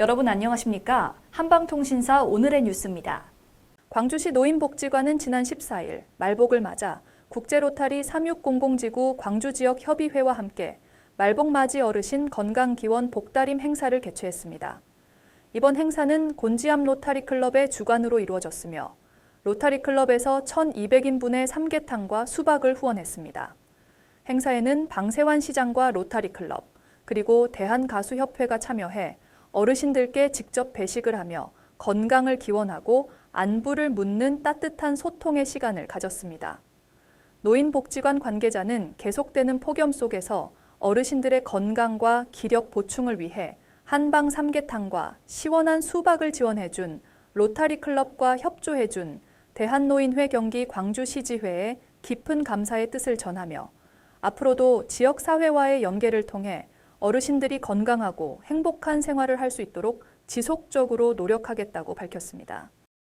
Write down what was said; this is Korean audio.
여러분 안녕하십니까? 한방통신사 오늘의 뉴스입니다. 광주시 노인복지관은 지난 14일 말복을 맞아 국제로타리 3600지구 광주지역 협의회와 함께 말복맞이 어르신 건강기원 복다림 행사를 개최했습니다. 이번 행사는 곤지암 로타리 클럽의 주관으로 이루어졌으며 로타리 클럽에서 1,200인분의 삼계탕과 수박을 후원했습니다. 행사에는 방세환 시장과 로타리 클럽, 그리고 대한가수협회가 참여해 어르신들께 직접 배식을 하며 건강을 기원하고 안부를 묻는 따뜻한 소통의 시간을 가졌습니다. 노인복지관 관계자는 계속되는 폭염 속에서 어르신들의 건강과 기력 보충을 위해 한방 삼계탕과 시원한 수박을 지원해준 로타리 클럽과 협조해준 대한노인회 경기 광주시지회에 깊은 감사의 뜻을 전하며 앞으로도 지역사회와의 연계를 통해 어르신들이 건강하고 행복한 생활을 할 수 있도록 지속적으로 노력하겠다고 밝혔습니다.